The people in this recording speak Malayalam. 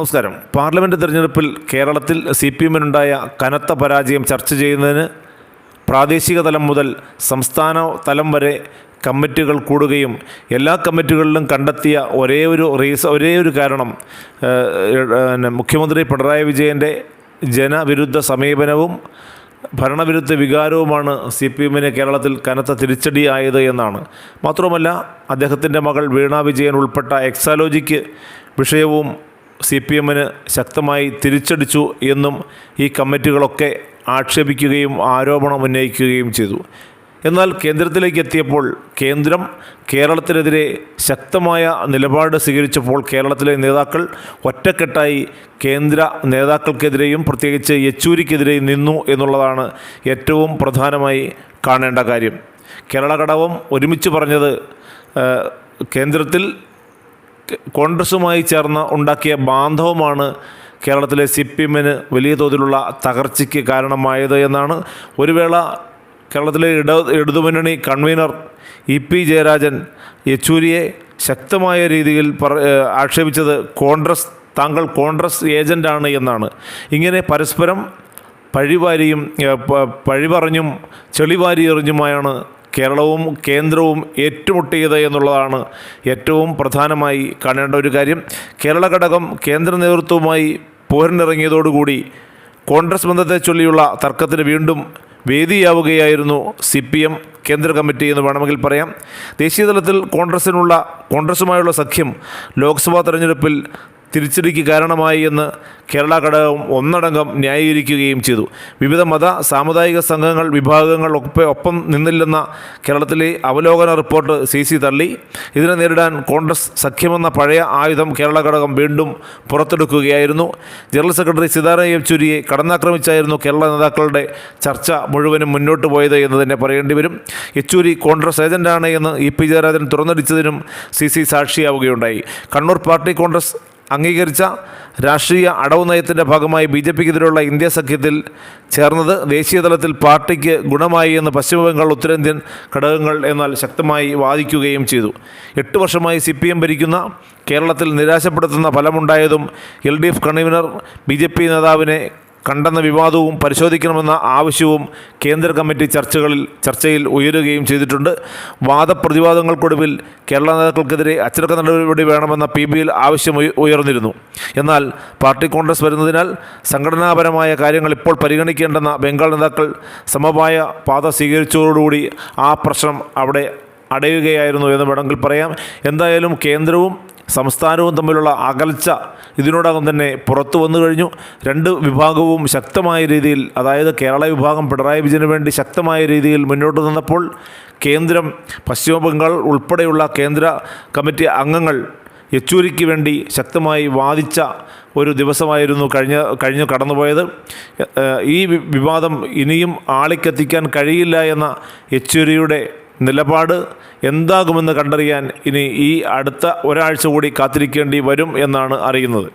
നമസ്കാരം. പാർലമെന്റ് തിരഞ്ഞെടുപ്പിൽ കേരളത്തിൽ സി പി എമ്മിനുണ്ടായ കനത്ത പരാജയം ചർച്ച ചെയ്യുന്നതിന് പ്രാദേശിക തലം മുതൽ സംസ്ഥാന തലം വരെ കമ്മിറ്റികൾ കൂടുകയും എല്ലാ കമ്മിറ്റികളിലും കണ്ടെത്തിയ ഒരേ ഒരു റീസ ഒരേ ഒരു കാരണം മുഖ്യമന്ത്രി പിണറായി വിജയന്റെ ജനവിരുദ്ധ സമീപനവും ഭരണവിരുദ്ധ വികാരവുമാണ് സി പി എമ്മിന് കേരളത്തിൽ കനത്ത തിരിച്ചടിയായത് എന്നാണ്. മാത്രവുമല്ല അദ്ദേഹത്തിന്റെ മകൾ വീണ വിജയൻ ഉൾപ്പെട്ട എക്സാലോജിക്ക് വിഷയവും സി പി എമ്മിന് ശക്തമായി തിരിച്ചടിച്ചു എന്നും ഈ കമ്മിറ്റികളൊക്കെ ആക്ഷേപിക്കുകയും ആരോപണം ഉന്നയിക്കുകയും ചെയ്തു. എന്നാൽ കേന്ദ്രത്തിലേക്ക് എത്തിയപ്പോൾ കേന്ദ്രം കേരളത്തിനെതിരെ ശക്തമായ നിലപാട് സ്വീകരിച്ചപ്പോൾ കേരളത്തിലെ നേതാക്കൾ ഒറ്റക്കെട്ടായി കേന്ദ്ര നേതാക്കൾക്കെതിരെയും പ്രത്യേകിച്ച് യെച്ചൂരിക്കെതിരെയും നിന്നു എന്നുള്ളതാണ് ഏറ്റവും പ്രധാനമായി കാണേണ്ട കാര്യം. കേരള ഘടകം ഒരുമിച്ച് പറഞ്ഞത് കേന്ദ്രത്തിൽ കോൺഗ്രസുമായി ചേർന്ന് ഉണ്ടാക്കിയ ബാന്ധവമാണ് കേരളത്തിലെ സി പി എമ്മിന് വലിയ തോതിലുള്ള തകർച്ചയ്ക്ക് കാരണമായത് എന്നാണ്. ഒരു വേള കേരളത്തിലെ ഇട ഇടതുമുന്നണി കൺവീനർ ഇ പി ജയരാജൻ യെച്ചൂരിയെ ശക്തമായ രീതിയിൽ പറ ആക്ഷേപിച്ചത് കോൺഗ്രസ് താങ്കൾ കോൺഗ്രസ് ഏജന്റാണ് എന്നാണ്. ഇങ്ങനെ പരസ്പരം പഴിവാരിയും പഴിപറഞ്ഞും ചെളിവാരി എറിഞ്ഞുമായാണ് കേരളവും കേന്ദ്രവും ഏറ്റുമുട്ടിയത് എന്നുള്ളതാണ് ഏറ്റവും പ്രധാനമായി കാണേണ്ട ഒരു കാര്യം. കേരള ഘടകം കേന്ദ്ര നേതൃത്വവുമായി പോരിനിറങ്ങിയതോടുകൂടി കോൺഗ്രസ് ബന്ധത്തെ ചൊല്ലിയുള്ള തർക്കത്തിന് വീണ്ടും വേദിയാവുകയായിരുന്നു സി പി എം കേന്ദ്ര കമ്മിറ്റി എന്ന് വേണമെങ്കിൽ പറയാം. ദേശീയതലത്തിൽ കോൺഗ്രസിനുള്ള കോൺഗ്രസുമായുള്ള സഖ്യം ലോക്സഭാ തെരഞ്ഞെടുപ്പിൽ തിരിച്ചടിക്ക് കാരണമായി എന്ന് കേരള ഘടകം ഒന്നടങ്കം ന്യായീകരിക്കുകയും ചെയ്തു. വിവിധ മത സാമുദായിക സംഘങ്ങൾ വിഭാഗങ്ങൾ ഒപ്പം ഒപ്പം നിന്നില്ലെന്ന കേരളത്തിലെ അവലോകന റിപ്പോർട്ട് സി സി തള്ളി. ഇതിനെ നേരിടാൻ കോൺഗ്രസ് സഖ്യമെന്ന പഴയ ആയുധം കേരള ഘടകം വീണ്ടും പുറത്തെടുക്കുകയായിരുന്നു. ജനറൽ സെക്രട്ടറി സീതാറാം യെച്ചൂരിയെ കടന്നാക്രമിച്ചായിരുന്നു കേരള നേതാക്കളുടെ ചർച്ച മുഴുവനും മുന്നോട്ട് പോയത് എന്ന് തന്നെ പറയേണ്ടി വരും. യെച്ചൂരി കോൺഗ്രസ് ഏജന്റാണ് എന്ന് ഇ പി ജയരാജൻ തുറന്നടിച്ചതിനും സി സി സാക്ഷിയാവുകയുണ്ടായി. കണ്ണൂർ പാർട്ടി കോൺഗ്രസ് അംഗീകരിച്ച രാഷ്ട്രീയ അടവ് നയത്തിന്റെ ഭാഗമായി ബി ജെ പിക്കെതിരെയുള്ള ഇന്ത്യ സഖ്യത്തിൽ ചേർന്നത് ദേശീയതലത്തിൽ പാർട്ടിക്ക് ഗുണമായി എന്ന് പശ്ചിമബംഗാൾ ഉത്തരേന്ത്യൻ ഘടകങ്ങൾ എന്നാൽ ശക്തമായി വാദിക്കുകയും ചെയ്തു. എട്ട് വർഷമായി സി പി എം ഭരിക്കുന്ന കേരളത്തിൽ നിരാശപ്പെടുത്തുന്ന ഫലമുണ്ടായതും L D F convener B J P നേതാവിനെ കണ്ടെന്ന വിവാദവും പരിശോധിക്കണമെന്ന ആവശ്യവും കേന്ദ്ര കമ്മിറ്റി ചർച്ചകളിൽ ചർച്ചയിൽ ഉയരുകയും ചെയ്തിട്ടുണ്ട്. വാദപ്രതിവാദങ്ങൾക്കൊടുവിൽ കേരള നേതാക്കൾക്കെതിരെ അച്ചടക്ക നടപടി വേണമെന്ന പി ബിയിൽ ആവശ്യം ഉയർന്നിരുന്നു. എന്നാൽ പാർട്ടി കോൺഗ്രസ് വരുന്നതിനാൽ സംഘടനാപരമായ കാര്യങ്ങൾ ഇപ്പോൾ പരിഗണിക്കേണ്ടെന്ന ബംഗാൾ നേതാക്കൾ സമവായ പാത സ്വീകരിച്ചതോടുകൂടി ആ പ്രശ്നം അവിടെ അടയുകയായിരുന്നു എന്ന് വേണമെങ്കിൽ പറയാം. എന്തായാലും കേന്ദ്രവും സംസ്ഥാനവും തമ്മിലുള്ള അകൽച്ച ഇതിനോടകം തന്നെ പുറത്തു വന്നു കഴിഞ്ഞു. രണ്ട് വിഭാഗവും ശക്തമായ രീതിയിൽ അതായത് കേരള വിഭാഗം പിണറായി വിജയന് വേണ്ടി ശക്തമായ രീതിയിൽ മുന്നോട്ട് നിന്നപ്പോൾ കേന്ദ്രം പശ്ചിമ ബംഗാൾ ഉൾപ്പെടെയുള്ള കേന്ദ്ര കമ്മിറ്റി അംഗങ്ങൾ യെച്ചൂരിക്ക് വേണ്ടി ശക്തമായി വാദിച്ച ഒരു ദിവസമായിരുന്നു കഴിഞ്ഞ കഴിഞ്ഞു കടന്നുപോയത്. ഈ വിവാദം ഇനിയും ആളിക്കെത്തിക്കാൻ കഴിയില്ല എന്ന യെച്ചൂരിയുടെ നിലപാട് എന്താകുമെന്ന് കണ്ടറിയാൻ ഇനി ഈ അടുത്ത ഒരാഴ്ച കൂടി കാത്തിരിക്കേണ്ടി വരും എന്നാണ് അറിയുന്നത്.